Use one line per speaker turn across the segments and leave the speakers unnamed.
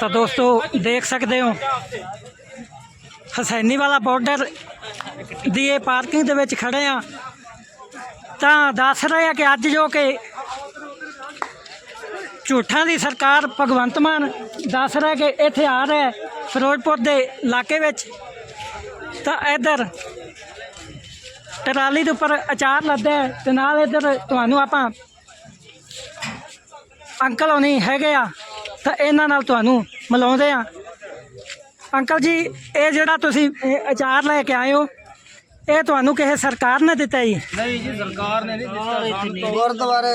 ਤਾਂ ਦੋਸਤੋ, ਦੇਖ ਸਕਦੇ ਹੋ। ਹਸੈਨੀ ਵਾਲਾ ਬਾਰਡਰ ਦੀ ਇਹ ਪਾਰਕਿੰਗ ਦੇ ਵਿੱਚ ਖੜੇ ਆ। ਤਾਂ ਦੱਸ ਰਹੇ ਆ ਕਿ ਅੱਜ ਜੋ ਕਿ ਝੂਠਾਂ ਦੀ ਸਰਕਾਰ ਭਗਵੰਤ ਮਾਨ ਦੱਸ ਰਿਹਾ ਕਿ ਇੱਥੇ ਆ ਰਿਹਾ ਫਿਰੋਜ਼ਪੁਰ ਦੇ ਇਲਾਕੇ ਵਿੱਚ। ਤਾਂ ਇੱਧਰ ਟਰਾਲੀ ਦੇ ਉੱਪਰ ਅਚਾਰ ਲੱਦਿਆ ਹੈ ਤੇ ਨਾਲ ਇੱਧਰ ਤੁਹਾਨੂੰ ਆਪਾਂ ਅੰਕਲ ਹੋਣੀ ਹੈਗੇ ਆ। ਤਾਂ ਇਹਨਾਂ ਨਾਲ ਤੁਹਾਨੂੰ ਮਿਲਾਉਂਦੇ ਆ ਅੰਕਲ ਜੀ ਇਹ ਜਿਹੜਾ ਤੁਸੀਂ ਅਚਾਰ ਲੈ ਕੇ ਆਏ ਹੋ ਇਹ ਤੁਹਾਨੂੰ ਕਿਸੇ ਸਰਕਾਰ ਨੇ ਦਿੱਤਾ ਜੀ?
ਨਹੀਂ ਜੀ ਸਰਕਾਰ ਨੇ ਨਹੀਂ ਦਿੱਤਾ। ਤਾਂ
ਗੁਰਦੁਆਰੇ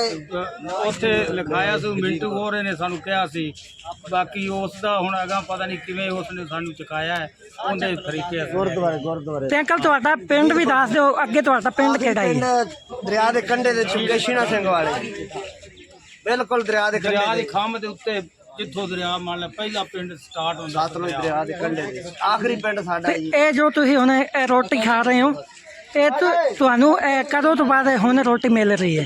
ਉੱਥੇ ਲਿਖਾਇਆ ਸੀ ਮਿੰਟੂ ਹੋਰੇ ਨੇ ਸਾਨੂੰ ਕਿਹਾ ਸੀ। ਬਾਕੀ ਉਸ ਦਾ ਹੁਣ ਅਗਾ ਪਤਾ ਨਹੀਂ ਕਿਵੇਂ ਉਸ ਨੇ ਸਾਨੂੰ ਚੁਕਾਇਆ ਹੈ ਉਹਦੇ ਤਰੀਕੇ
ਗੁਰਦੁਆਰੇ ਗੁਰਦੁਆਰੇ।
ਤੇ ਅੰਕਲ ਤੁਹਾਡਾ ਪਿੰਡ ਵੀ ਦੱਸ ਦਿਓ ਅੱਗੇ ਤੁਹਾਡਾ ਪਿੰਡ ਕਿਹੜਾ
ਪਿੰਡ
ਹੈ
ਦਰਿਆ ਦੇ ਕੰਢੇ ਦੇ ਚੁੱਕੇ ਸ਼ੀਨਾ ਸਿੰਘ ਵਾਲੇ। ਬਿਲਕੁਲ ਦਰਿਆ ਦੇ
ਦਰਿਆ
ਕੰਢੇ
ਦੀ ਖੰਮ ਦੇ ਉੱਤੇ ਜਿੱਥੋਂ ਦਰਿਆ ਮੰਨ ਲੈ ਪਹਿਲਾ ਪਿੰਡ ਸਟਾਰਟ ਹੁੰਦਾ
ਸਤਲੁਜ ਦਰਿਆ। ਦੇ ਕੰਢੇ ਦੇ ਆਖਰੀ ਪਿੰਡ ਸਾਡਾ
ਤੇ
ਜੀ।
ਇਹ ਜੋ ਤੁਸੀਂ ਹੁਣ ਇਹ ਰੋਟੀ ਖਾ ਰਹੇ ਹੋ ਇਹ ਤੁ- ਤੁਹਾਨੂੰ ਇਹ ਕਦੋਂ ਤੋਂ ਬਾਅਦ ਇਹ ਹੁਣ ਰੋਟੀ ਮਿਲ ਰਹੀ ਹੈ?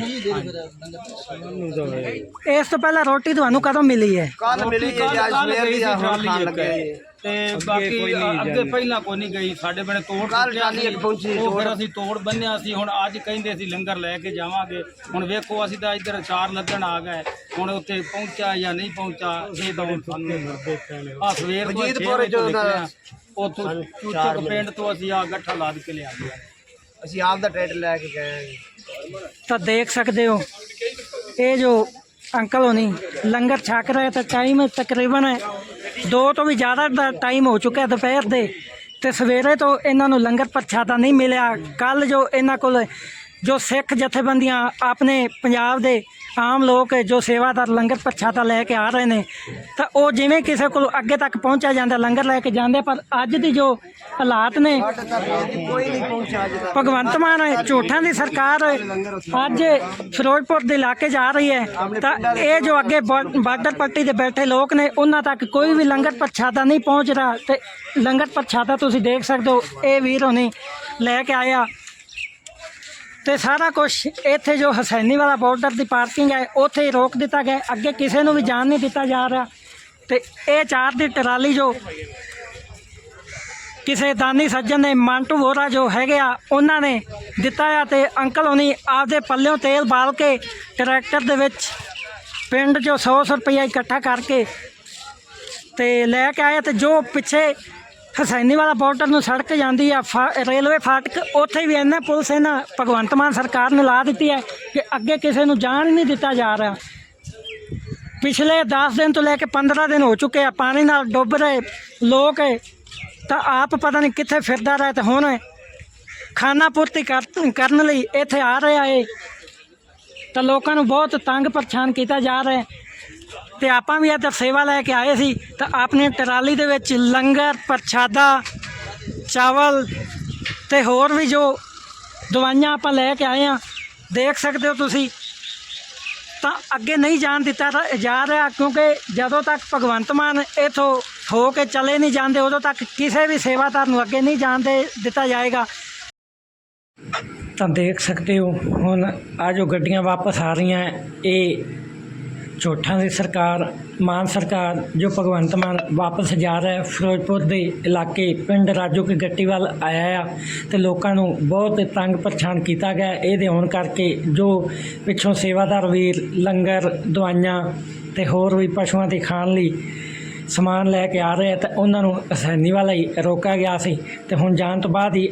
ਇਸ ਤੋਂ ਪਹਿਲਾਂ ਰੋਟੀ ਤੁਹਾਨੂੰ ਕਦੋਂ ਮਿਲੀ ਹੈ?
ਕੱਲ ਮਿਲੀ ਜੀ ਅੱਜ ਸਵੇਰ ਦੀ ਆ, ਹੁਣ ਖਾਣ ਲੱਗੇ ਜੀ।
ਤੇ ਬਾਕੀ ਅੱਗੇ ਪਹਿਲਾਂ ਕੋਈ ਨਹੀਂ ਗਈ। ਸਾਡੇ ਬਣੇ ਤੋੜ
ਇੱਕ ਪਹੁੰਚੀ,
ਉਹ ਫਿਰ
ਤੋੜ।
ਅਸੀਂ ਤੋੜ ਬੰਨਿਆ ਸੀ। ਹੁਣ ਅੱਜ ਕਹਿੰਦੇ ਅਸੀਂ ਲੰਗਰ ਲੈ ਕੇ ਜਾਵਾਂਗੇ। ਹੁਣ ਵੇਖੋ ਅਸੀਂ ਤਾਂ ਇੱਧਰ ਚਾਰ ਲੱਗਣ ਆ ਗਏ। ਹੁਣ ਉੱਥੇ ਪਹੁੰਚਾ ਜਾਂ ਨਹੀਂ ਪਹੁੰਚਾ ਇਹ ਤਾਂ ਹੁਣ ਸਾਨੂੰ ਆ ਸਵੇਰ ਉਥੋਂ ਚੂਚਕ ਪਿੰਡ ਤੋਂ ਅਸੀਂ ਆ ਗੱਠਾ ਲਾਦ ਕੇ ਲਿਆ ਗਿਆ।
ਅਸੀਂ ਆਪ ਦਾ ਟਰੈਕਟਰ ਲੈ ਕੇ ਗਏ ਜੀ।
ਤਾਂ ਦੇਖ ਸਕਦੇ ਹੋ ਇਹ ਜੋ ਅੰਕਲ ਹੋਣੀ ਲੰਗਰ ਛਕ ਰਹੇ ਤਾਂ ਟਾਈਮ ਤਕਰੀਬਨ ਦੋ ਤੋਂ ਵੀ ਜ਼ਿਆਦਾ ਦਾ ਟਾਈਮ ਹੋ ਚੁੱਕਿਆ ਦੁਪਹਿਰ ਦੇ ਤੇ ਸਵੇਰੇ ਤੋਂ ਇਹਨਾਂ ਨੂੰ ਲੰਗਰ ਪ੍ਰਸ਼ਾਦਾ ਨਹੀਂ ਮਿਲਿਆ। ਕੱਲ ਜੋ ਇਹਨਾਂ ਕੋਲ ਜੋ ਸਿੱਖ ਜਥੇਬੰਦੀਆਂ ਆਪਣੇ ਪੰਜਾਬ ਦੇ ਆਮ ਲੋਕ ਜੋ ਸੇਵਾਦਾਰ ਲੰਗਰ ਪ੍ਰਸ਼ਾਦਾ ਲੈ ਕੇ ਆ ਰਹੇ ਨੇ, ਤਾਂ ਉਹ ਜਿਵੇਂ ਕਿਸੇ ਕੋਲ ਅੱਗੇ ਤੱਕ ਪਹੁੰਚਿਆ ਜਾਂਦਾ, ਲੰਗਰ ਲੈ ਕੇ ਜਾਂਦੇ, ਪਰ ਅੱਜ ਦੀ ਜੋ ਹਾਲਾਤ ਨੇ, ਭਗਵੰਤ ਮਾਨ ਝੂਠਾਂ ਦੀ ਸਰਕਾਰ ਅੱਜ ਫਿਰੋਜ਼ਪੁਰ ਦੇ ਇਲਾਕੇ ਜਾ ਰਹੀ ਹੈ, ਤਾਂ ਇਹ ਜੋ ਅੱਗੇ ਬਾ- ਬਾਰਡਰ ਪੱਟੀ ਤੇ ਬੈਠੇ ਲੋਕ ਨੇ, ਉਹਨਾਂ ਤੱਕ ਕੋਈ ਵੀ ਲੰਗਰ ਪ੍ਰਸ਼ਾਦਾ ਨਹੀਂ ਪਹੁੰਚ ਰਿਹਾ, ਤੇ ਲੰਗਰ ਪ੍ਰਸ਼ਾਦਾ ਤੁਸੀਂ ਦੇਖ ਸਕਦੇ ਹੋ, ਇਹ ਵੀਰ ਹੋਣੀ ਲੈ ਕੇ ਆਇਆ। ਤੇ ਸਾਰਾ ਕੁਝ ਇੱਥੇ ਜੋ ਹਸੈਨੀ ਵਾਲਾ ਬਾਰਡਰ ਦੀ ਪਾਰਕਿੰਗ ਹੈ, ਉੱਥੇ ਹੀ ਰੋਕ ਦਿੱਤਾ ਗਿਆ। ਅੱਗੇ ਕਿਸੇ ਨੂੰ ਵੀ ਜਾਣ ਨਹੀਂ ਦਿੱਤਾ ਜਾ ਰਿਹਾ। ਤੇ ਇਹ ਚਾਰ ਦੀ ਟਰਾਲੀ ਜੋ ਕਿਸੇ ਦਾਨੀ ਸੱਜਣ ਨੇ ਮੰਟੂ ਵੋਰਾ ਜੋ ਹੈਗੇ ਆ, ਉਹਨਾਂ ਨੇ ਦਿੱਤਾ ਆ ਤੇ ਅੰਕਲ ਹੋਣੀ ਆਪਦੇ ਪੱਲਿਓਂ ਤੇਲ ਬਾਲ ਕੇ ਟਰੈਕਟਰ ਦੇ ਵਿੱਚ ਪਿੰਡ ਜੋ 100 ਰੁਪਇਆ ਇਕੱਠਾ ਕਰਕੇ ਤੇ ਲੈ ਕੇ ਆਏ ਤੇ ਜੋ ਪਿੱਛੇ ਹਸੈਨੀ ਵਾਲਾ ਬਾਰਡਰ ਨੂੰ ਸੜਕ ਜਾਂਦੀ ਆ, ਫਾ- ਰੇਲਵੇ ਫਾਟਕ, ਉੱਥੇ ਵੀ ਇਹਨਾਂ ਪੁਲਿਸ ਇਹਨਾਂ, ਭਗਵੰਤ ਮਾਨ ਸਰਕਾਰ ਨੇ ਲਾ ਦਿੱਤੀ ਹੈ ਕਿ ਅੱਗੇ ਕਿਸੇ ਨੂੰ ਜਾਣ ਹੀ ਨਹੀਂ ਦਿੱਤਾ ਜਾ ਰਿਹਾ। ਪਿਛਲੇ 10 ਦਿਨ ਤੋਂ ਲੈ ਕੇ 15 ਦਿਨ ਹੋ ਚੁੱਕੇ ਆ, ਪਾਣੀ ਨਾਲ ਡੁੱਬ ਰਹੇ ਲੋਕ ਤਾਂ ਆਪ ਪਤਾ ਨਹੀਂ ਕਿੱਥੇ ਫਿਰਦਾ ਰਿਹਾ ਤੇ ਹੁਣ ਖਾਣਾ ਪੂਰਤੀ ਕਰ- ਕਰਨ ਲਈ ਇੱਥੇ ਆ ਰਿਹਾ ਏ ਤਾਂ ਲੋਕਾਂ ਨੂੰ ਬਹੁਤ ਤੰਗ ਪਰੇਸ਼ਾਨ ਕੀਤਾ ਜਾ ਰਿਹਾ। ਤੇ ਆਪਾਂ ਵੀ ਇੱਧਰ ਸੇਵਾ ਲੈ ਕੇ ਆਏ ਸੀ, ਤਾਂ ਆਪਣੀ ਟਰਾਲੀ ਦੇ ਵਿੱਚ ਲੰਗਰ, ਪ੍ਰਸ਼ਾਦਾ, ਚਾਵਲ ਤੇ ਹੋਰ ਵੀ ਜੋ ਦਵਾਈਆਂ ਆਪਾਂ ਲੈ ਕੇ ਆਏ ਆ ਦੇਖ ਸਕਦੇ ਹੋ ਤੁਸੀਂ। ਤਾਂ ਅੱਗੇ ਨਹੀਂ ਜਾਣ ਦਿੱਤਾ ਰ- ਜਾ ਰਿਹਾ, ਕਿਉਂਕਿ ਜਦੋਂ ਤੱਕ ਭਗਵੰਤ ਮਾਨ ਇਥੋਂ ਹੋ ਕੇ ਚਲੇ ਨਹੀਂ ਜਾਂਦੇ, ਉਦੋਂ ਤੱਕ ਕਿਸੇ ਵੀ ਸੇਵਾਦਾਰ ਨੂੰ ਅੱਗੇ ਨਹੀਂ ਜਾਣ ਦੇ ਦਿੱਤਾ ਜਾਏਗਾ। ਤਾਂ ਦੇਖ ਸਕਦੇ ਹੋ, ਹੁਣ ਆ ਜੋ ਗੱਡੀਆਂ ਵਾਪਸ ਆ ਰਹੀਆਂ, ਇਹ ਝੋਠਾਂ ਦੀ ਸਰਕਾਰ, ਮਾਨ ਸਰਕਾਰ ਜੋ ਭਗਵੰਤ ਮਾਨ ਵਾਪਸ ਜਾ ਰਿਹਾ ਹੈ, ਫਿਰੋਜ਼ਪੁਰ ਦੇ ਇਲਾਕੇ ਪਿੰਡ ਰਾਜੂ ਕੇ ਗੱਟੀ ਵੱਲ ਆਇਆ ਆ ਤੇ ਲੋਕਾਂ ਨੂੰ ਬਹੁਤ ਤੰਗ ਪਰੇਸ਼ਾਨ ਕੀਤਾ ਗਿਆ ਇਹਦੇ ਹੋਣ ਕਰਕੇ ਜੋ ਪਿੱਛੋਂ ਸੇਵਾਦਾਰ ਵੀਰ, ਲੰਗਰ, ਦਵਾਈਆਂ ਤੇ ਹੋਰ ਵੀ ਪਸ਼ੂਆਂ ਦੇ ਖਾਣ ਲਈ ਸਮਾਨ ਲੈ ਕੇ ਆ ਰਹੇ ਆ ਤੇ ਉਹਨਾਂ ਨੂੰ ਆਸਾਨੀ ਵਾਲਾ ਹੀ ਰੋਕਿਆ ਗਿਆ ਸੀ ਤੇ ਹੁਣ ਜਾਣ ਤੋਂ ਬਾਅਦ ਹੀ